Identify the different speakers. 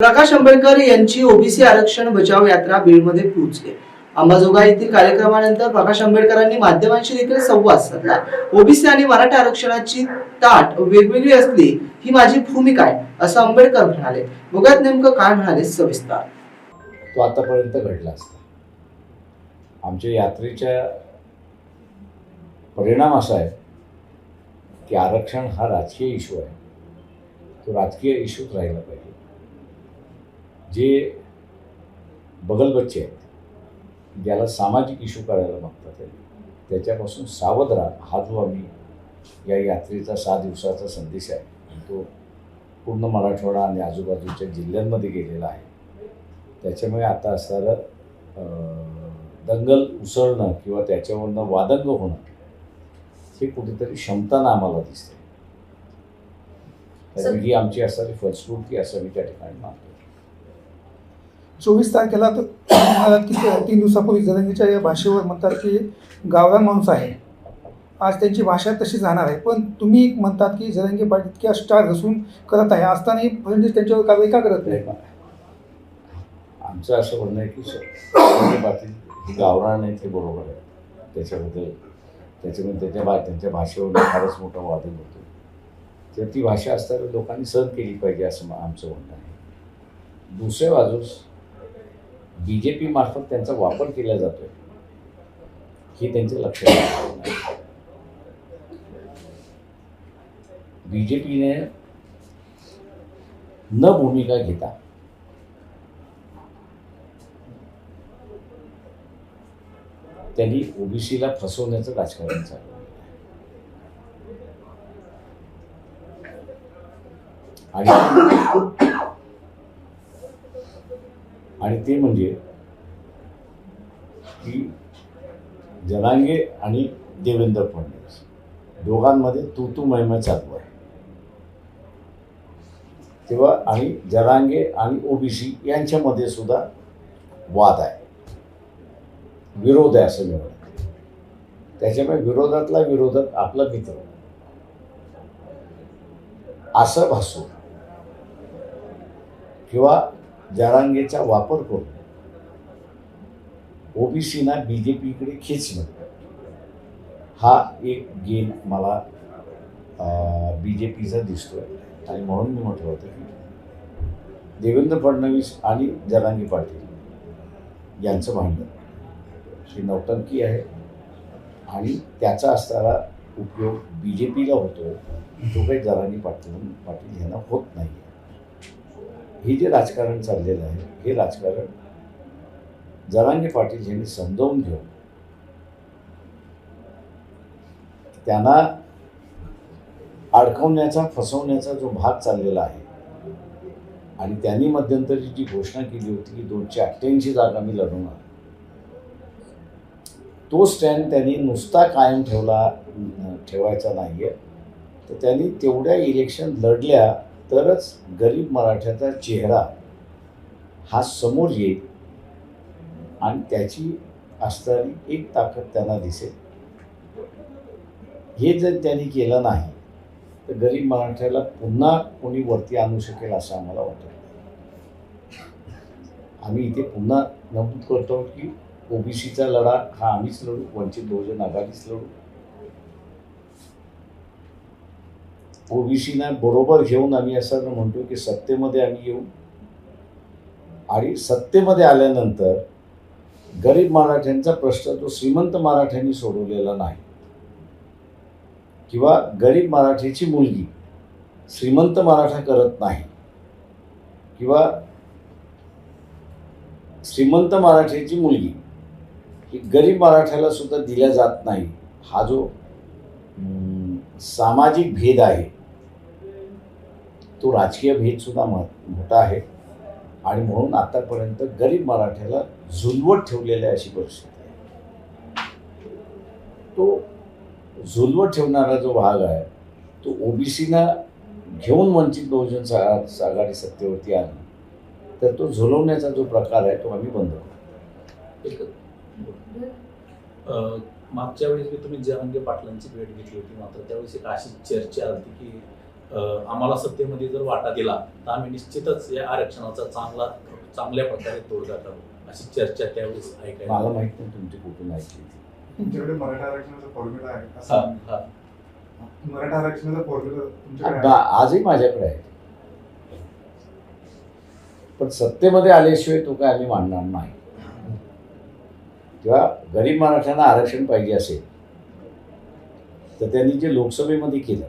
Speaker 1: प्रकाश आंबेडकर यांची ओबीसी आरक्षण बचाव यात्रा बीडमध्ये पोहोचली. अंबाजोगाई येथील कार्यक्रमानंतर प्रकाश आंबेडकरांनी माध्यमांशी देखील संवाद साधला. ओबीसी आणि मराठा आरक्षणाची ताट वेगवेगळी असली ही माझी भूमिका आहे असं आंबेडकर म्हणाले. बघत नेमकं काय म्हणाले सविस्तर?
Speaker 2: तो आतापर्यंत घडला असता. आमच्या यात्रेच्या परिणाम असा आहे की आरक्षण हा राजकीय इशू आहे. तो राजकीय इशूच राहिला पाहिजे. जे बगलबच्चे आहेत ज्याला सामाजिक इश्यू करायला मागतात त्याच्यापासून सावध राहा. हा जो आम्ही या यात्रेचा सहा दिवसाचा संदेश आहे तो पूर्ण मराठवाडा आणि आजूबाजूच्या जिल्ह्यांमध्ये गेलेला आहे. त्याच्यामुळे आता असणारं दंगल उसळणं किंवा त्याच्यावरनं वादंग होणं हे कुठेतरी क्षमतानं आम्हाला दिसते. ही आमची असणारी फलश्रुती असं मी त्या ठिकाणी मानतो.
Speaker 3: चोवीस तारखेला तर म्हणालात की तीन दिवसापूर्वी जरंगीच्या या भाषेवर म्हणतात की गावरान माणूस आहे. आज त्यांची भाषा तशी जाणार आहे. पण तुम्ही म्हणतात की जरंगी पाटील इतक्या स्टार घसून करत आहे. असतानाही फडणवीस त्यांच्यावर कारवाई का करत नाही?
Speaker 2: आमचं असं म्हणणं आहे की शिवाजी पाटील ही गावरान आहे ते बरोबर आहे. त्याच्याबद्दल त्याच्यामुळे त्याच्या भा त्यांच्या भाषेवर फारच मोठा वादन होतो तर ती भाषा असताना लोकांनी सहन केली पाहिजे असं आमचं म्हणणं आहे. दुसऱ्या बाजूस बी जे पी मार्फत त्यांचा वापर केला जातोय. हे त्यांच्या लक्षात बी जे पीने न भूमिका घेता त्यांनी ओबीसीला फसवण्याचं राजकारण चालू आणि आणि ते म्हणजे की जनांगे आणि देवेंद्र फडणवीस. दोघांमध्ये तू तू महिमा चालू आहे. तेव्हा आणि जरांगे आणि ओबीसी यांच्यामध्ये सुद्धा वाद आहे. विरोध आहे असं मी म्हणतो त्याच्यामुळे विरोधातला विरोधक आपला मित्र. असं भासू. किंवा जरांगेचा वापर करून ओबीसीना बी जे पीकडे खेचणं हा एक गेम मला बी जे पीचा दिसतोय. आणि म्हणून मी म्हटलं होतं की देवेंद्र फडणवीस आणि जरांगी पाटील यांचं भांडण. ही नौटंकी आहे. आणि त्याचा असणारा उपयोग बी जे पीला होतो. तो काही जरांगी पाटील पाटील यांना होत नाही हे जे राजकारण चाललेलं आहे हे राजकारण जरांगे पाटील यांनी समजावून घेऊन त्यांना अडकवण्याचा फसवण्याचा जो भाग चाललेला आहे आणि त्यांनी मध्यंतरी जी घोषणा केली होती की दोनशे अठ्ठ्याऐंशी जागा मी लढवणार तो स्टँड त्यांनी नुसता कायम ठेवला ठेवायचा नाही आहे तर त्यांनी तेवढ्या इलेक्शन लढल्या तरच गरीब मराठ्याचा चेहरा हा समोर येईल आणि त्याची असणारी एक ताकद त्यांना दिसेल. हे जर त्यांनी केलं नाही तर गरीब मराठ्याला पुन्हा कोणी वरती आणू शकेल असं आम्हाला वाटत. आम्ही इथे पुन्हा नमूद करतो की ओबीसीचा लढा हा आम्हीच लढू वंचित बहुजन आघाडीच लढू. ओबीसीना बरोबर घेऊन आम्ही असं म्हणतो की सत्तेमध्ये आम्ही येऊ. आणि सत्तेमध्ये आल्यानंतर गरीब मराठ्यांचा प्रश्न तो श्रीमंत मराठ्यांनी सोडवलेला नाही. किंवा गरीब मराठीची मुलगी श्रीमंत मराठा करत नाही. किंवा श्रीमंत मराठ्याची मुलगी ही गरीब मराठ्याला सुद्धा दिल्या जात नाही. हा जो सामाजिक भेद आहे तो राजकीय भेदसुद्धा मह- मोठा आहे. आणि म्हणून आतापर्यंत गरीब मराठ्याला झुलवत आहे अशी परिस्थिती आहे. तो झुलवत ठेवणारा जो भाग आहे तो ओबीसीना घेऊन वंचित बहुजन सा- आघाडी सत्तेवरती आली तर तो झुलवण्याचा जो प्रकार आहे तो आम्ही बंद करू
Speaker 4: एक मागच्या वेळेस मी तुम्ही जहांगीर पाटलांची भेट घेतली होती मात्र त्यावेळेस एक अशी चर्चा आली की आम्हाला सत्तेमध्ये जर वाटा दिला तर आम्ही निश्चितच या आरक्षणाचा चांगला चांगल्या प्रकारे तोडगा काढू अशी चर्चा त्यावेळेस ऐकायला
Speaker 2: मला माहीत नाही तुमची कुठून ऐकली.
Speaker 5: तुमच्याकडे मराठा आरक्षणाचा फॉर्म्युला आहे
Speaker 4: हा,
Speaker 5: असं. मराठा आरक्षणाचा फॉर्म्युला तुमच्याकडे
Speaker 2: आजही माझ्याकडे आहे. पण सत्तेमध्ये आल्याशिवाय तो काय आम्ही मांडणार नाही. किंवा गरीब मराठ्यांना आरक्षण पाहिजे असेल तर त्यांनी जे लोकसभेमध्ये केलं